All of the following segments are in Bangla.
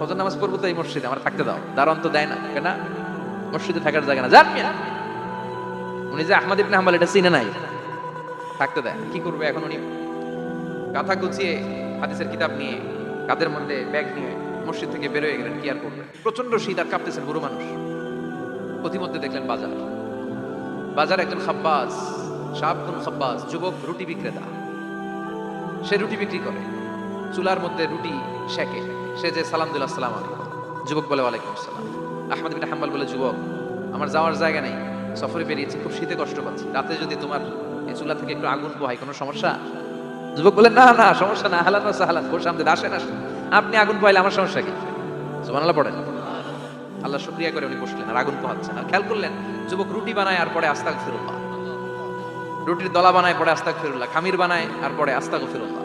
ফজর নামাজ পড়ব তো এই মসজিদে, আমার থাকতে দাও। দারোয়ান তো দেয় না, কেন? মসজিদে থাকার জায়গা না। মিয়া। উনি যে আহমদ ইবনে হাম্বাল, এটা চিনে নাই। থাকতে দেয়। কি করবে এখন উনি? কাঁথা গুছিয়ে হাদিসের কিতাব নিয়ে কাদের মধ্যে ব্যাগ নিয়ে মসজিদ থেকে বেরোয় গেলেন, কি আর করবে? প্রচণ্ড শীত আর কাঁপতেছেন বুড়ো মানুষ। প্রতিমধ্যে দেখলেন বাজার। বাজার একজন খাব্বাস সাবকুন খাব্বাস যুবক, রুটি বিক্রেতা। সে রুটি বিক্রি করে। চুলার মধ্যে রুটি শেখে সে যে সালাম দিল, আসসালাম আলাইকুম। যুবক বলে, ওয়ালাইকুম আসসালাম। আহমদ বিন হাম্বাল বলে, যুবক, আমার যাওয়ার জায়গা নেই। সফরে বেরিয়েছি, খুব শীতে কষ্ট পাচ্ছি। রাতে যদি তোমার এই চুলা থেকে একটু আগুন পোহাই কোনো সমস্যা? যুবক বলে, না না, সমস্যা না হালান না সাহালান বসে আমাদের আসেন আসেন। আপনি আগুন পোহাইলে আমার সমস্যা কি? সুবহানাল্লাহ পড়েন। আল্লাহ শুক্রিয়া করে উনি বসলেন আর আগুন পোহাচ্ছেন। আর খেয়াল করলেন, যুবক রুটি বানায় আর পরে আস্তাক ফিরুল্লাহ রুটির দলা বানায়, পরে আস্তাক ফিরুল্লাহ খামির বানায় আর পরে আস্তাক ফিরুল্লাহ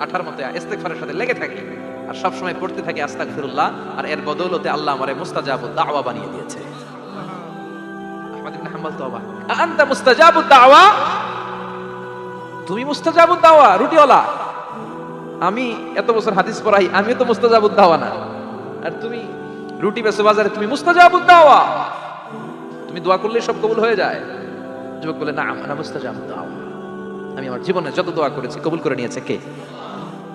আঠার মতে ইস্তেগফারের সাথে লেগে থাকি আর সব সময় পড়তে থাকি আস্তাক ফিরুল্লাহ আর এর বদৌলতে আল্লাহ আমারে মুস্তাজাবুদ দাওয়া বানিয়ে দিয়েছে। তুমি দাওয়া, রুটিওয়ালা? আমি এত বছর হাদিস পড়াই তো দাওয়া না। আর তুমি রুটি বেচো বাজারে তুমি দাওয়া? তুমি দোয়া করলে সব কবুল হয়ে যায়? যুবক বলে, না আমরা দাওয়া। আমি আমার জীবনে যত দোয়া করেছি, কবুল করে নিয়েছে কে?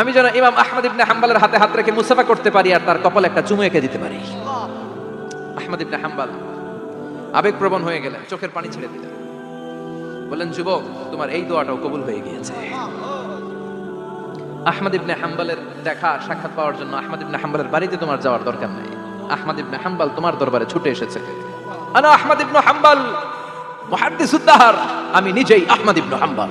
আমি যেন ইমাম আহমদ ইবনে হাম্বালের হাতে হাত রেখে মুসাফা করতে পারি আর তার কপালে একটা চুমু এঁকে দিতে পারি। আহমদ ইবনে হাম্বাল, আবেগপ্রবণ হয়ে গেলেন, চোখের পানি ছেড়ে দিলেন। বললেন, যুবক, তোমার এই দোয়াটাও কবুল হয়ে গিয়েছে। আহমদ ইবনে হাম্বালের দেখা, সাক্ষাৎ পাওয়ার জন্য আহমদ ইবনে হাম্বালের বাড়িতে তোমার যাওয়ার দরকার নাই। আহমদ ইবনে হাম্বাল তোমার দরবারে ছুটে এসেছে। আনা আহমদ ইবনে হাম্বাল মুহাদ্দিসুদ্দাহার আমি নিজেই আহমদ ইবনে হাম্বাল।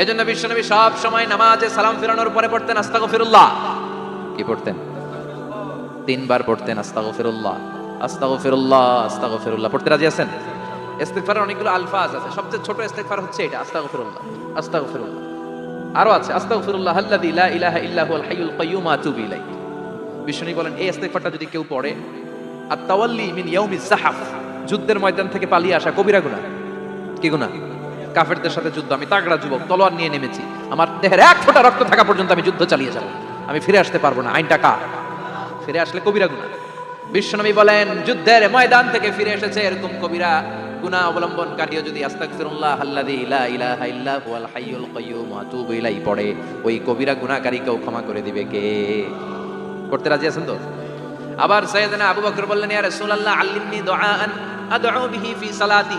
এই জন্য বিশ্বনবী সব সময় নামাজে সালাম ফেরানোর পরে পড়তেন, আস্তাগফিরুল্লাহ। কি পড়তেন? তিনবার পড়তেন, আস্তাগফিরুল্লাহ আস্তাগফিরুল্লাহ আস্তাগফিরুল্লাহ। পড়তে রাজি আছেন? ইস্তেগফারের অনেকগুলো আলফাজ আছে। সবচেয়ে ছোট ইস্তেগফার হচ্ছে এটা, আস্তাগফিরুল্লাহ আস্তাগফিরুল্লাহ। আরও আছে, আস্তাগফিরুল্লাহ আল্লাযী লা ইলাহা ইল্লা হুয়াল হাইয়ুল কাইয়্যুম আতুবু ইলাইহি। বিষ্ণু বলেন, এই ইস্তেগফারটা যদি কেউ পড়ে আর তাওয়াল্লি মিন ইয়াউমিজ যুদ্ধের ময়দান থেকে পালিয়ে আসা কবিরা গুনাহ। কি গুনাহ? কাফেরদের সাথে যুদ্ধ, আমি তাগড়া যুবক, তলোয়ার নিয়ে নেমেছি। আমার দেহের এক ফোঁটা রক্ত থাকা পর্যন্ত আমি যুদ্ধ চালিয়ে যাব। আমি ফিরে আসতে পারব না। আইনটা কার? ফিরে আসলে কবিরা গুনাহ বিশ্বনবী বলেন, যুদ্ধের ময়দান থেকে ফিরে এসেছে এরকম কবিরা। গুনাহ অবলম্বনকারীও যদি আস্তাগফিরুল্লাহ আল্লাযী লা ইলাহা ইল্লা হুয়াল হাইয়ুল ওয়া পড়ে, ওই কবিরা গুনাহকারীকেও ক্ষমা করে দিবে কে? করতে রাজি আছেন তো? আবার সৈয়দনা আবু বকর বললেন, ইয়া রাসূলুল্লাহ, আল্লিমনি দুআআন আদউ বিহি ফি সালাতি।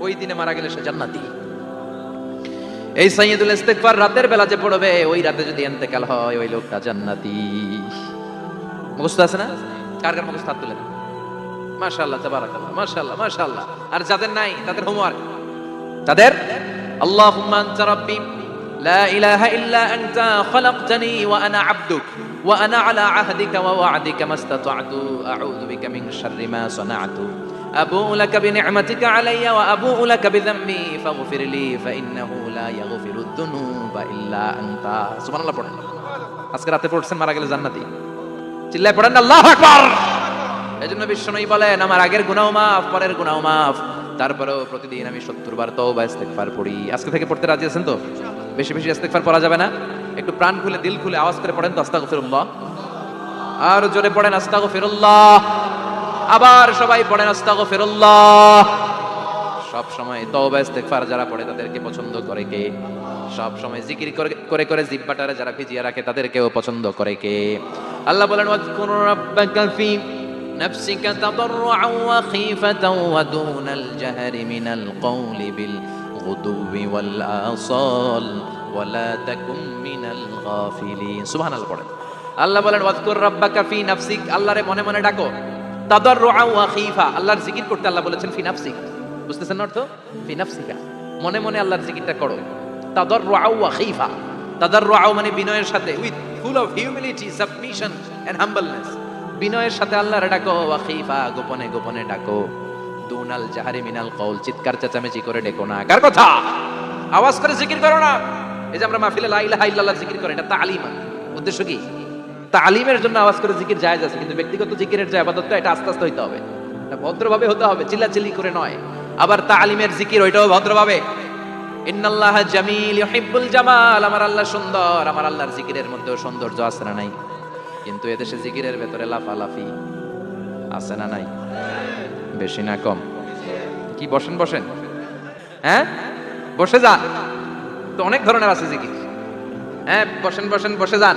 ওই দিনে মারা গেলে সে জান্নাতি। এই সাইয়েদুল ইস্তেকবার রাতের বেলা যে পড়বে, ওই রাতে যদি এন্তেকাল হয়, ওই লোকটা জান্নাতি। মুখস্থ আছে না? কার কার মুখস্থ হাত তুলে মাশাআল্লাহ, তাবারাকাল্লাহ, মাশাআল্লাহ মাশাআল্লাহ। আর যাদের নাই, তাদের হোমওয়ার্ক তাদের? আল্লাহুম্মা আনতা রাব্বি, লা ইলাহা ইল্লা আনতা, খলাকতানি ওয়া আনা আবদুক, ওয়া আনা আলা আহদিকা ওয়া ওয়া'দিকা মাস্তাতা'তু, আ'উযু বিকা মিন শাররি মা সানা'তু। أبوء لك بنعمتك علي وأبوء لك بذنبي فاغفر لي فإنه لا يغفر الذنوب إلا أنت سبحان الله পড়েন আজকে রাতে পড়ছেন মারা গেলে জান্নাতি চিল্লায় পড়েন আল্লাহু আকবার এজন্য বিশ্বনবী বলেন আমার আগের গুনাহ মাফ পরের গুনাহ মাফ তারপরেও প্রতিদিন আমি সত্তর বার তওবা ইস্তেগফার পড়ি আজকে থেকে পড়তে রাজি আছেন তো বেশি বেশি ইস্তেগফার পড়া যাবে না একটু প্রাণ খুলে দিল খুলে আওয়াজ করে পড়েন তো আস্তাগফিরুল্লাহ আর জোরে পড়েন আস্তাগফিরুল্লাহ আবার সবাই পড়েন আস্তাগফিরুল্লাহ সব সময় তওবা ইস্তেগফার যারা পড়ে তাদেরকে পছন্দ করে কে সব সময় জিকির করে করে করে জিব্বাটারে যারা ভিজিয়ে রাখে তাদেরকেও পছন্দ করে কে আল্লাহ বলেন ওয়াজকুর রাব্বাকা ফি نفسك تضرعا وخيفة ودون الجهر من القول بالغدو والآصال ولا تكن من الغافلين سبحان الله পড়েন আল্লাহ বলেন ওয়াজকুর রাব্বাকা ফি নাফসিক আল্লাহরে মনে মনে ডাকো তাদাররুআ ওয়া খীফা। আল্লাহর জিকির করতে আল্লাহ বলেছেন, ফি নাফসিক। বুঝতেছেন অর্থ? ফি নাফসিকা। মনে মনে আল্লাহর জিকিরটা করো। তাদাররুআ ওয়া খীফা। তাদাররুআ মানে বিনয়ের সাথে। With full of humility, submission and humbleness. বিনয়ের সাথে আল্লাহর ডাকো ওয়াকিফা গোপনে গোপনে ডাকো। দুনাল জাহারি মিনাল কৌল চিৎকার চেঁচামেচি করে ডেকো না। কার কথা? আওয়াজ করে জিকির করো না। এই যে আমরা মাহফিলে লা ইলাহা ইল্লাল্লাহ জিকির করি, এটা তালিম। উদ্দেশ্য কি? তালিমের জন্য আওয়াজ করে জিকির জায়েজ আছে, কিন্তু ব্যক্তিগত জিকিরের যে আবাদতটা, এটা আস্তে আস্তে হইতে হবে। ভদ্রভাবে হতে হবে, চিল্লাচিল্লি করে নয়। আবার তালিমের জিকির, ওইটাও ভদ্রভাবে। ইন্নাল্লাহ জামিল ইউহিব্বুল জামাল, আমার আল্লাহ সুন্দর। আমার আল্লাহর জিকিরের মধ্যেও সৌন্দর্য আছে না নাই? কিন্তু এদেশে জিকিরের ভেতরে লাফালাফি আছে না নাই? বেশি না কম। কি, বসেন বসেন। হ্যাঁ? বসে যান। তো অনেক ধরনের আছে জিকির। হ্যাঁ বসেন বসেন, বসে যান।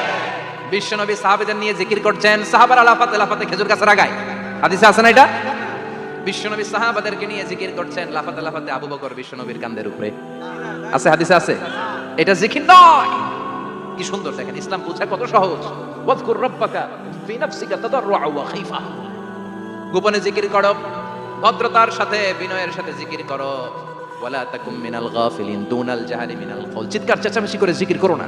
বিশ্বনবী সাহাবেদের নিয়ে জিকির করছেন, সাহাবার লাফাতে লাফাতে খেজুর গাছের আগায়। হাদিসে আছে না এটা? বিশ্বনবী সাহাবাদেরকে নিয়ে জিকির করছেন, লাফাতে লাফাতে আবু বকর বিশ্বনবীর কান্দের উপরে। আছে, হাদিসে আছে? এটা জিকির নয়। কি সুন্দর দেখেন, ইসলাম বোঝা কত সহজ। ওয়াজকুর রাব্বাকা ফি নাফসিকা তাদাররুআ ওয়া খাইফা গোপনে জিকির করো, ভদ্রতার সাথে, বিনয়ের সাথে জিকির করো। ওয়ালা তাকুম মিনাল গাফিলিন দুনাল জাহারি মিনাল কওল। চিৎকার, চেঁচামেচি করে জিকির করো না।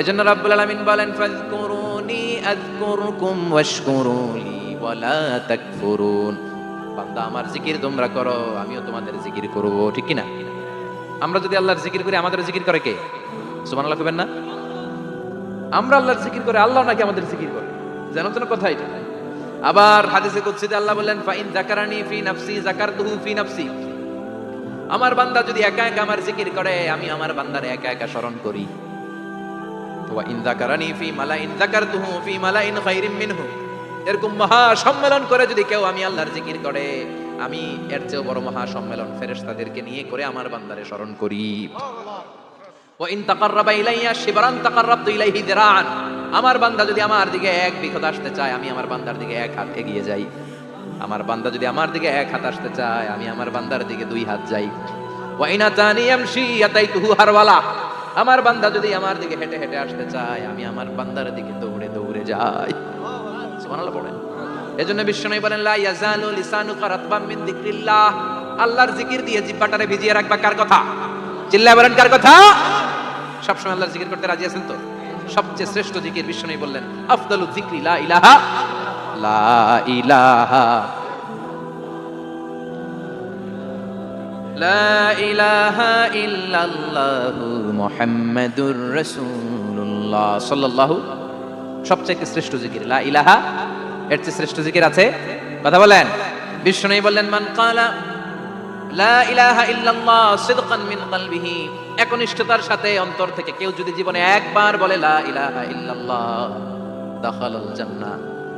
এজন্য রাব্বুল আলামিন বলেন ফাজকুরুনি আযকুরকুম ওয়াশকুরুলি ওয়ালা তাকফুরুন। বান্দা, আমার জিকির তোমরা করো, আমিও তোমাদের জিকির করব। ঠিক কি না আমরা যদি আল্লাহর জিকির করি, আমাদের জিকির করে কে? সুবহানাল্লাহ কইবেন না? আমরা আল্লাহর জিকির করে, আল্লাহ নাকি আমাদের জিকির করে? জানো তো কথা এটা। আবার হাদিসে কুদসিতে আল্লাহ বললেন, ফাইন যাকারানি ফি নাফসি, যাকারতুহু ফি নাফসি। আমার বান্দা যদি একা একা আমার জিকির করে, আমি আমার বান্দারে একা একা স্মরণ করি। এরকম মহা সম্মেলন করে যদি কেউ আমি আল্লাহর জিকির করে, আমি এর বড় মহা সম্মেলন নিয়ে করে আমার বান্দারে স্মরণ করি। আমার বান্দা যদি আমার দিকে এক বিঘত আসতে চায়, আমি আমার বান্দার দিকে এক হাত এগিয়ে যাই। আমার বান্দা যদি আমার দিকে এক হাত আসতে চায়, আমি আমার বান্দার দিকে দুই হাত যাই। ওয়া ইন আতানি ইয়ামশি আতাইতুহু হারওয়ালা। আমার বান্দা যদি আমার দিকে হেঁটে হেঁটে আসতে চায়, আমি আমার বান্দার দিকে দৌড়ে দৌড়ে যাই। এজন্য বিশ্বনবী বলেন, লা ইয়াজালু লিসানুকা রাতবাম মিন যিকরিল্লাহ। আল্লাহর জিকির দিয়ে জিহ্বাটারে ভিজিয়ে রাখবা কার কথা? চিল্লায় বলেন, কার কথা? সবসময় আল্লাহর জিকির করতে রাজি আছেন তো? সবচেয়ে শ্রেষ্ঠ জিকির বিশ্বনবী বললেন, আফদালু যিকরি লা ইলাহা লা ইলাহা লা ইলাহা ইল্লাল্লাহু মুহাম্মাদুর রাসূলুল্লাহ সাল্লাল্লাহু সবচেয়ে শ্রেষ্ঠ জিকির। লা ইলাহা, এর চেয়ে শ্রেষ্ঠ জিকির আছে? কথা বলেন। বিষ্ণু বললেন, মান কালা, লা ইলাহা ইল্লাল্লাহ সিদকান মিন কলবিহি একনিষ্ঠতার সাথে অন্তর থেকে কেউ যদি জীবনে একবার বলে, লা ইলাহা ইল্লাল্লাহ, দাখালাল জান্নাহ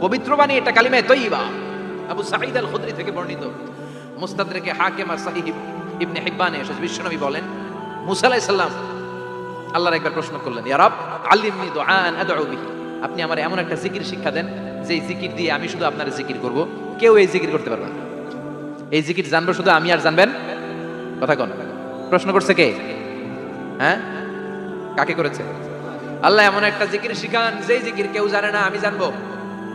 পবিত্র বাণী এটা কালিমায়ে তৈবা আবু সাঈদ আল খুদরি থেকে বর্ণিত। মুস্তাদরেকে হাকিম আর সাহিহ ইবনে হিব্বানে এসেছে। বিশ্বনবী বলেন, মুসা আলাইহিস সালাম আল্লাহর একবার প্রশ্ন করলেন, ইয়া রব, আল্লিমনি দুআন আদউ বিহি। আপনি আমার এমন একটা জিকির শিক্ষা দেন যে জিকির দিয়ে আমি শুধু আপনার জিকির করব। কেউ এই জিকির করতে পারবে না। এই জিকির জানব শুধু আমি আর জানবেন? কথা কোন। প্রশ্ন করছে কে? হ্যাঁ? কাকে করেছে? আল্লাহ এমন একটা জিকির শিখান, যেই জিকির কেউ জানে না, আমি জানব।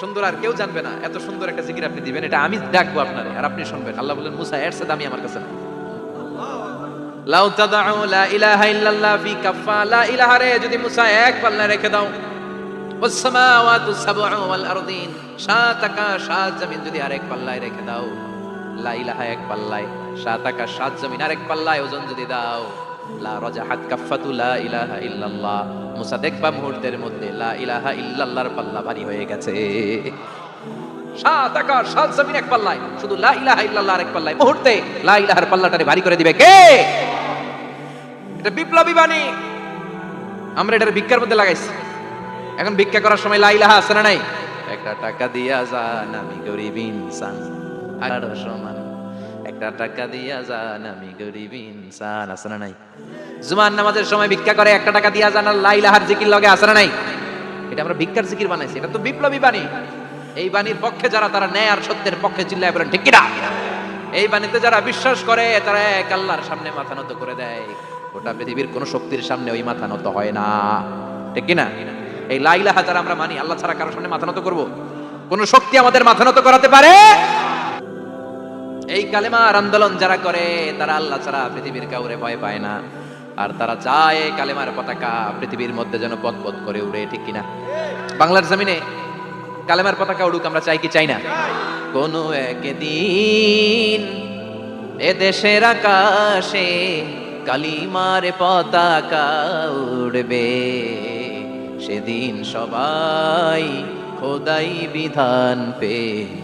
সুন্দর আর কেউ জানবে না। এত সুন্দর একটা জিকির আপনি দিবেন, এটা আমি ডাকবো আপনারে, আর আপনি শুনবেন। আল্লাহ বললেন, মুসা, এর চেয়ে আমি আমার কাছে না লাউ তাদাউ লা ইলাহা ইল্লাল্লাহ ফি কাফা লা ইলাহা রে, যদি মুসা এক পাল্লা রেখে দাও। ওয়াস সামাওয়াতু সাবউ ওয়াল আরদিন সাত আকাশ সাত জমিন যদি আরেক পাল্লায় রেখে দাও। লা ইলাহা এক পাল্লায় সাত আকাশ সাত জমিন আরেক পাল্লায় ওজন যদি দাও। ভারী করে দিবে কে? এটা বিপ্লবী ভিক্ষার মধ্যে লাগাইছি। এখন ভিক্ষা করার সময় লা ইলাহা আছে না নাই? একটা টাকা দিয়া যান, আমি গরিব ইনসান। আর সমান টাকা দিয়া যান, আমি গরিব ইনসান নাই? জুমার নামাজের সময় ভিক্ষা করে, একটা টাকা দিয়া যান জিকির লগে নাই? এটা আমরা ভিক্ষার জিকির বানাইছি, এটা তো বিপ্লবী বাণী। এই বাণীর পক্ষে যারা, তারা ন্যায় আর সত্যের পক্ষে চিল্লায় বলেন, ঠিক কিনা? এই বাণীতে যারা বিশ্বাস করে, তারা এক আল্লাহর সামনে মাথা নত করে দেয়। গোটা পৃথিবীর কোন শক্তির সামনে ওই মাথা নত হয় না। ঠিক কিনা? এই লাইলাহা যারা আমরা মানি, আল্লাহ ছাড়া কারোর সামনে মাথা নত করব? কোন শক্তি আমাদের মাথা নত করাতে পারে? এই কালেমার আন্দোলন যারা করে, তারা আল্লাহ ছাড়া পৃথিবীর কাউরে ভয় পায় না। আর তারা চায় এই কালেমার পতাকা পৃথিবীর মধ্যে যেন পথ পথ করে উড়ে, ঠিক কিনা? বাংলার জমিনে কালেমার পতাকা উড়ুক, আমরা চাই কি চাই না? কোনো একদিন এ দেশের আকাশে কালিমার পতাকা উড়বে। সেদিন সবাই খোদাই বিধান পে দুঃখ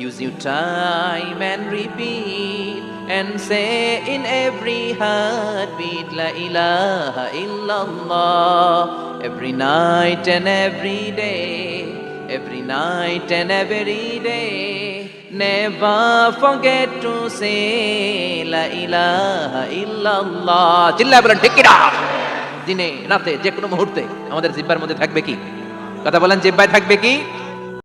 use your time and repeat and say in every heartbeat La ilaha illallah. Every night and every day. Every night and every day, never forget to say La ilaha illallah. চিল্লায় বলেন ঠিক কিনা দিনে রাতে যে কোনো মুহূর্তে আমাদের জিব্বার মধ্যে থাকবে কি কথা বলেন জিব্বায় থাকবে কি